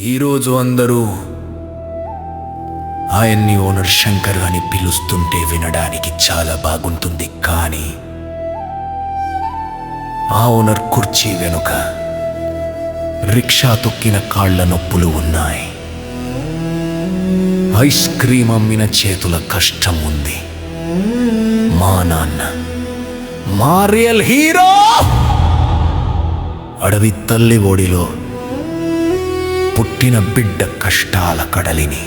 ఈరోజు అందరూ ఆయన్ని ఓనర్ శంకర్ అని పిలుస్తుంటే వినడానికి చాలా బాగుంటుంది కానీ ఆ ఓనర్ కుర్చీ వెనుక రిక్షా తొక్కిన కాళ్ళ నొప్పులు ఉన్నాయి. ఐస్ క్రీమ్ అమ్మిన చేతుల కష్టం ఉంది. మా నాన్న మా రియల్ హీరో! అడవి తల్లి ఒడిలో పుట్టిన బిడ్డ కష్టాల కడలిని.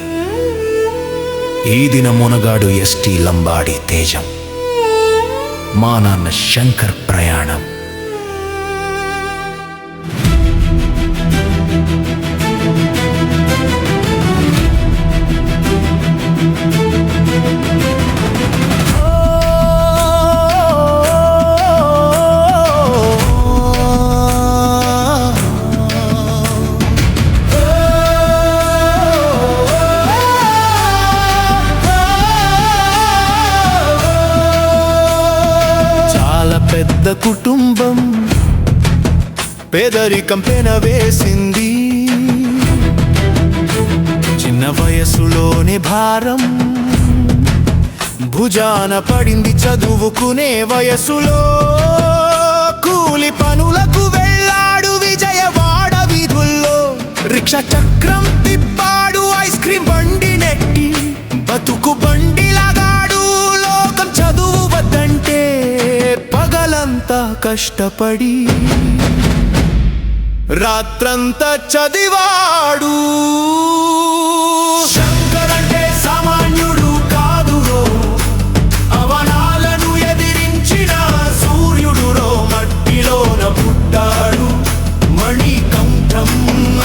ఈ దిన మునగాడు ఎస్టీ లంబాడి తేజం. మా నాన్న శంకర్ ప్రయాణం. పెద్ద కుటుంబం పేదరికం పెనవేసింది చిన్న వయసులోని భారం భుజాన పడింది చదువుకునే వయసులో. కూలి పనులకు వెళ్ళాడు విజయవాడ వీధుల్లో. రిక్ష చక్రం తిప్పాడు ఐస్ క్రీమ్ బండి నెట్టి బతుకు బండి పగలంతా కష్టపడి రాత్రంతా చదివాడు. శంకరంటే సామాన్యుడు కాదురో అవనాలను ఎదిరించిన సూర్యుడురో మట్టిలోన పుట్టాడు. మణికంఠం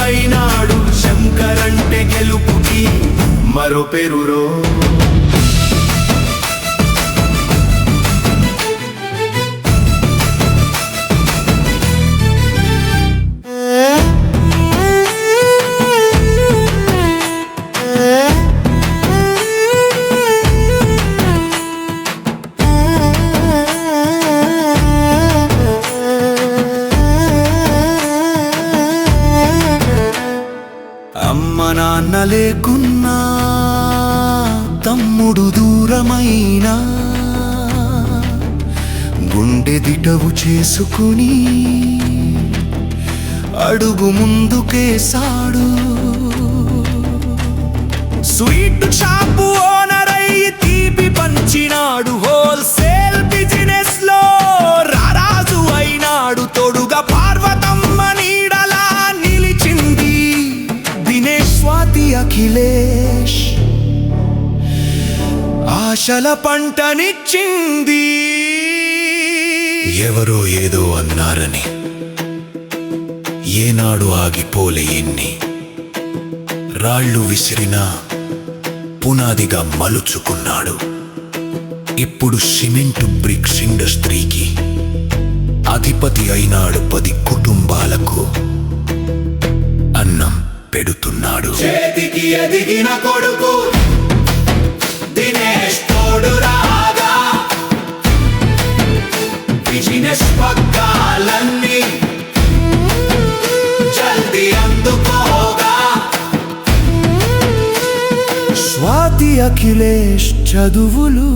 అయినాడు శంకరంటే గెలుపుకి మరో పేరురో. అమ్మ నాన్న లేకున్నా తమ్ముడు దూరమైనా. గుండె దిటవు చేసుకుని అడుగు ముందుకేసాడు స్వీట్ షాపు ఓనరై తీపి పంచినా. అఖిలేష్. ఆశల పంటనిచ్చింది. ఎవరో ఏదో అన్నారని. ఏనాడు ఆగిపోలే ఎన్ని. రాళ్ళు విసిరినా పునాదిగా మలుచుకున్నాడు. ఇప్పుడు సిమెంట్ బ్రిక్స్ ఇండస్ట్రీకి అధిపతి అయినాడు పది కుటుంబాలకు. అన్నం. పెడుతున్నాడు. చేతికి ఎదిగిన కొడుకు దినేష్ తోడు రాగా బిజినెస్ పగ్గాలన్నీ జల్దీ అందుకోగా. స్వాతి అఖిలేష్ చదువులు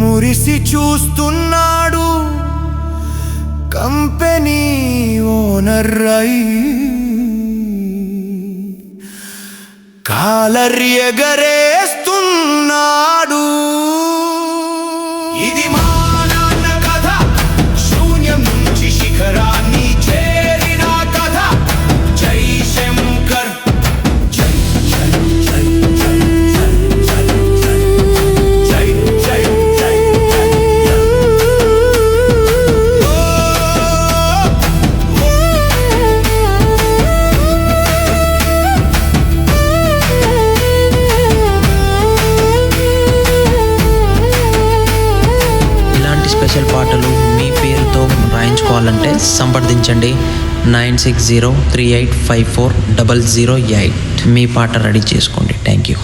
మురిసి చూస్తున్నాడు. కంపెనీ ఓనర్ అయి కాలరి ఎగరేస్తున్నాడు నంబర్తో రాయించుకోవాలంటే సంప్రదించండి. Nine six zero three eight five four double zero eight. మీ పాట రెడీ చేసుకోండి. Thank you